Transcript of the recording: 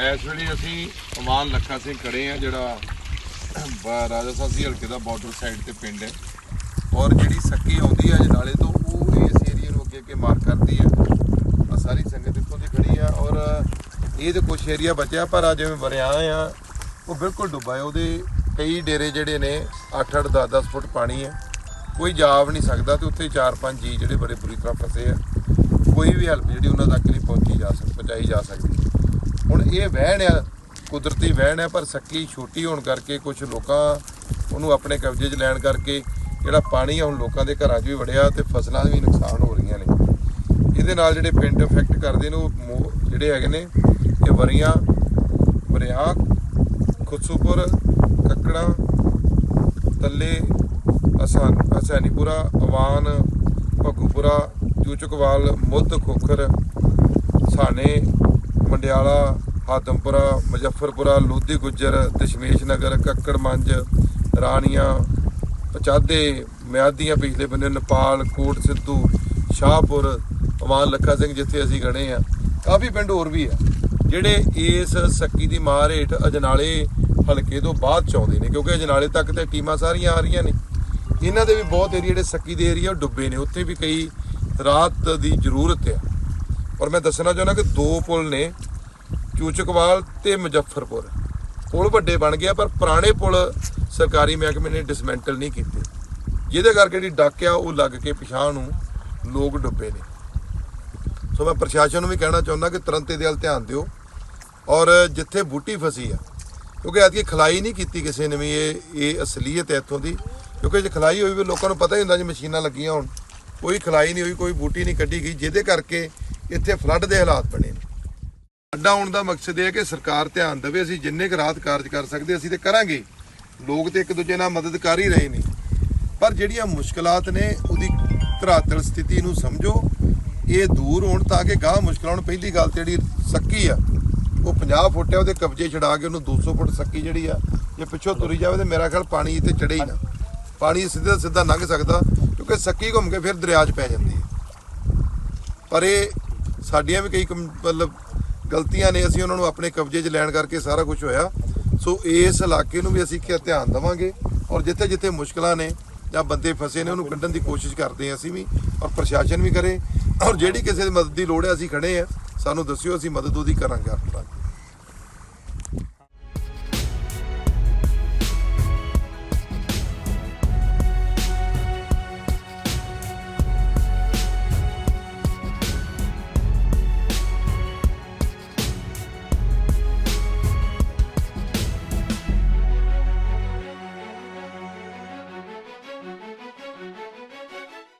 ਇਸ ਵੇਲੇ ਅਸੀਂ ਅਮਾਨ ਲੱਖਾ ਸਿੰਘ ਖੜੇ ਆ ਜਿਹੜਾ ਰਾਜਾ ਸਾਸੀ ਹਲਕੇ ਦਾ ਬਾਰਡਰ ਸਾਈਡ ਤੇ ਪਿੰਡ ਹੈ। ਔਰ ਜਿਹੜੀ ਸੱਕੀ ਆਉਂਦੀ ਹੈ ਜਨਾਲੇ ਤੋਂ, ਉਹ ਇਸ ਏਰੀਆ ਨੂੰ ਅੱਗੇ ਅੱਗੇ ਮਾਰ ਕਰਦੀ ਹੈ ਆ ਸਾਰੀ ਸੰਗਤ ਇੱਥੋਂ ਦੀ ਖੜੀ ਆ, ਔਰ ਇਹ ਤੇ ਕੁਛ ਏਰੀਆ ਬਚਿਆ, ਪਰ ਆ ਜਿਵੇਂ ਵਰਿਆ ਆ, ਉਹ ਬਿਲਕੁਲ ਡੁੱਬਾ ਹੈ। ਉਹਦੇ ਕਈ ਡੇਰੇ ਜਿਹੜੇ ਨੇ 8-8 10-10 ਫੁੱਟ ਪਾਣੀ ਹੈ ਕੋਈ ਜਾ ਵੀ ਨਹੀਂ ਸਕਦਾ ਤੇ ਉੱਥੇ 4-5 ਜੀ ਜਿਹੜੇ ਬੜੇ ਬੁਰੀ ਤਰ੍ਹਾਂ ਫਸੇ ਆ। ਕੋਈ ਵੀ ਹੈਲਪ ਜਿਹੜੀ ਉਹਨਾਂ ਤੱਕ ਨਹੀਂ ਪਹੁੰਚੀ ਜਾ ਸਕਦੀ ਪਹੁੰਚਾਈ ਜਾ ਸਕਦੀ। ਹੁਣ ਇਹ ਵਹਿਣ ਆ, ਕੁਦਰਤੀ ਵਹਿਣ ਆ, ਪਰ ਸੱਕੀ ਛੋਟੀ ਹੋਣ ਕਰਕੇ ਕੁਝ ਲੋਕਾਂ ਉਹਨੂੰ ਆਪਣੇ ਕਬਜ਼ੇ 'ਚ ਲੈਣ ਕਰਕੇ ਜਿਹੜਾ ਪਾਣੀ ਆ, ਹੁਣ ਲੋਕਾਂ ਦੇ ਘਰਾਂ 'ਚ ਵੀ ਵੜਿਆ ਤੇ ਫਸਲਾਂ ਵੀ ਨੁਕਸਾਨ ਹੋ ਰਹੀਆਂ ਨੇ। ਇਹਦੇ ਨਾਲ ਜਿਹੜੇ ਪਿੰਡ ਇਫੈਕਟ ਕਰਦੇ ਨੇ, ਉਹ ਮੋ- ਜਿਹੜੇ ਹੈਗੇ ਨੇ, ਇਹ ਵਰੀਆਂ, ਵਰਿਆ, ਖੁਸੂਪੁਰ, ਕੱਕੜਾ, ਤੱਲੇ, ਅਸਾਨ, ਅਸਾਨੀਪੁਰਾ, ਅਵਾਨ, ਭਗੂਪੁਰਾ, ਚੂਚਕਵਾਲ, ਮੁੱਧ ਖੋਖਰ ਸਾਨੇ ਮੰਡਿਆਲਾ ਹਾਦਮਪੁਰਾ ਮੁਜ਼ੱਫਰਪੁਰਾ, ਲੋਧੀ ਗੁੱਜਰ, ਦਸ਼ਮੇਸ਼ ਨਗਰ, ਕੱਕੜ ਮੰਜ, ਰਾਣੀਆਂ, ਪਚਾਦੇ, ਮਿਆਦੀਆਂ ਪਿਛਲੇ ਬੰਨੇ ਨੇਪਾਲ, ਕੋਟ ਸਿੱਧੂ, ਸ਼ਾਹਪੁਰ ਅਮਾਨ ਲੱਖਾ ਸਿੰਘ ਜਿੱਥੇ ਅਸੀਂ ਗੜੇ ਆ ਕਾਫੀ ਪਿੰਡ ਹੋਰ ਵੀ ਆ ਜਿਹੜੇ ਇਸ ਸੱਕੀ ਦੀ ਮਾਰ ਹੇਠ ਅਜਨਾਲੇ ਹਲਕੇ ਤੋਂ ਬਾਅਦ ਚ ਆਉਂਦੇ ਨੇ, ਕਿਉਂਕਿ ਅਜਨਾਲੇ ਤੱਕ ਤੇ ਟੀਮਾਂ ਸਾਰੀਆਂ ਆ ਰਹੀਆਂ ਨੇ। ਇਹਨਾਂ ਦੇ ਵੀ ਬਹੁਤ ਏਰੀਆ ਜਿਹੜੇ ਸੱਕੀ ਦੇ ਏਰੀਆ ਉਹ ਡੁੱਬੇ ਨੇ, ਉੱਥੇ ਵੀ ਕਈ ਰਾਤ ਦੀ ਜ਼ਰੂਰਤ ਆ। ਔਰ ਮੈਂ ਦੱਸਣਾ ਚਾਹੁੰਦਾ ਕਿ ਦੋ ਪੁਲ ਨੇ ਚੂਚਕਵਾਲ ਤੇ ਮੁਜ਼ੱਫਰਪੁਰ। ਪੁਲ ਵੱਡੇ ਬਣ ਗਿਆ, ਪਰ ਪੁਰਾਣੇ ਪੁਲ ਸਰਕਾਰੀ ਮਹਿਕਮੇ ਨੇ ਡਿਸਮੈਂਟਲ ਨਹੀਂ ਕੀਤੇ। ਜਿਹਦੇ ਕਰਕੇ ਜਿਹੜੀ ਡੱਕ ਆ, ਉਹ ਲੱਗ ਕੇ ਪਿਛਾਂ ਨੂੰ ਲੋਕ ਡੁੱਬੇ ਨੇ। ਸੋ ਮੈਂ ਪ੍ਰਸ਼ਾਸਨ ਨੂੰ ਵੀ ਕਹਿਣਾ ਚਾਹੁੰਦਾ ਕਿ ਤੁਰੰਤ ਇਹਦੇ ਵੱਲ ਧਿਆਨ ਦਿਓ। ਔਰ ਜਿੱਥੇ ਬੂਟੀ ਫਸੀ ਆ, ਕਿਉਂਕਿ ਐਤਕੀ ਖਲਾਈ ਨਹੀਂ ਕੀਤੀ ਕਿਸੇ ਨੇ ਵੀ ਇਹ ਇਹ ਅਸਲੀਅਤ ਹੈ ਇੱਥੋਂ ਦੀ। ਕਿਉਂਕਿ ਜੇ ਖਲਾਈ ਹੋਈ ਵੀ ਲੋਕਾਂ ਨੂੰ ਪਤਾ ਹੀ ਹੁੰਦਾ ਜੀ ਮਸ਼ੀਨਾਂ ਲੱਗੀਆਂ ਹੋਣ। ਕੋਈ ਖਲਾਈ ਨਹੀਂ ਹੋਈ, ਕੋਈ ਬੂਟੀ ਨਹੀਂ ਕੱਢੀ ਗਈ। ਜਿਹਦੇ ਕਰਕੇ ਇੱਥੇ ਫਲੱਡ ਦੇ ਹਾਲਾਤ ਬਣੇ ਨੇ। ਅੱਡਾ ਆਉਣ ਦਾ ਮਕਸਦ ਇਹ ਹੈ ਕਿ ਸਰਕਾਰ ਧਿਆਨ ਦੇਵੇ, ਅਸੀਂ ਜਿੰਨੇ ਕੁ ਰਾਤ ਕਾਰਜ ਕਰ ਸਕਦੇ, ਅਸੀਂ ਤੇ ਕਰਾਂਗੇ। ਲੋਕ ਤੇ ਇੱਕ ਦੂਜੇ ਨਾਲ ਮਦਦ ਕਰ ਹੀ ਰਹੇ ਨੇ। ਪਰ ਜਿਹੜੀਆਂ ਮੁਸ਼ਕਲਾਤ ਨੇ, ਉਹਦੀ ਧਰਾਤਲ ਸਥਿਤੀ ਨੂੰ ਸਮਝੋ। ਇਹ ਦੂਰ ਹੋਣ ਤਾਂ ਕਿ ਗਾਹ ਮੁਸ਼ਕਲਾਂ ਨੂੰ ਪਹਿਲੀ ਗੱਲ ਤੇ ਜਿਹੜੀ ਸੱਕੀ ਆ, ਉਹ 50 ਫੁੱਟ ਹੈ, ਉਹਦੇ ਕਬਜ਼ੇ ਛਡਾ ਕੇ ਉਹਨੂੰ 200 ਫੁੱਟ ਸੱਕੀ ਜਿਹੜੀ ਆ, ਜੇ ਪਿੱਛੋਂ ਤੁਰੀ ਜਾਵੇ ਤੇ ਮੇਰਾ ਖਿਆਲ ਪਾਣੀ ਇੱਥੇ ਚੜੇ ਹੀ ਨਾ। ਪਾਣੀ ਸਿੱਧਾ ਸਿੱਧਾ ਲੰਘ ਸਕਦਾ, ਕਿਉਂਕਿ ਸੱਕੀ ਘੁੰਮ ਕੇ ਫਿਰ ਦਰਿਆ 'ਚ ਪੈ ਜਾਂਦੀ ਹੈ। ਪਰ ਇਹ ਸਾਡੀਆਂ ਵੀ ਕਈ ਕਮ- ਮਤਲਬ ਗਲਤੀਆਂ ਨੇ, ਅਸੀਂ ਉਹਨਾਂ ਨੂੰ ਆਪਣੇ ਕਬਜ਼ੇ 'ਚ ਲੈਣ ਕਰਕੇ ਸਾਰਾ ਕੁਝ ਹੋਇਆ। ਸੋ ਇਸ ਇਲਾਕੇ ਨੂੰ ਵੀ ਅਸੀਂ ਕਿ ਧਿਆਨ ਦੇਵਾਂਗੇ ਔਰ ਜਿੱਥੇ ਜਿੱਥੇ ਮੁਸ਼ਕਲਾਂ ਨੇ ਜਾਂ ਬੰਦੇ ਫਸੇ ਨੇ, ਉਹਨੂੰ ਕੱਢਣ ਦੀ ਕੋਸ਼ਿਸ਼ ਕਰਦੇ ਹਾਂ ਅਸੀਂ ਵੀ ਔਰ ਪ੍ਰਸ਼ਾਸਨ ਵੀ ਕਰੇ। ਔਰ ਜਿਹੜੀ ਕਿਸੇ ਦੀ ਮਦਦ ਦੀ ਲੋੜ ਹੈ, ਅਸੀਂ ਖੜੇ ਆ ਸਾਨੂੰ ਦੱਸਿਓ, ਅਸੀਂ ਮਦਦ ਉਹਦੀ ਕਰਾਂਗੇ ਆਪਣਾ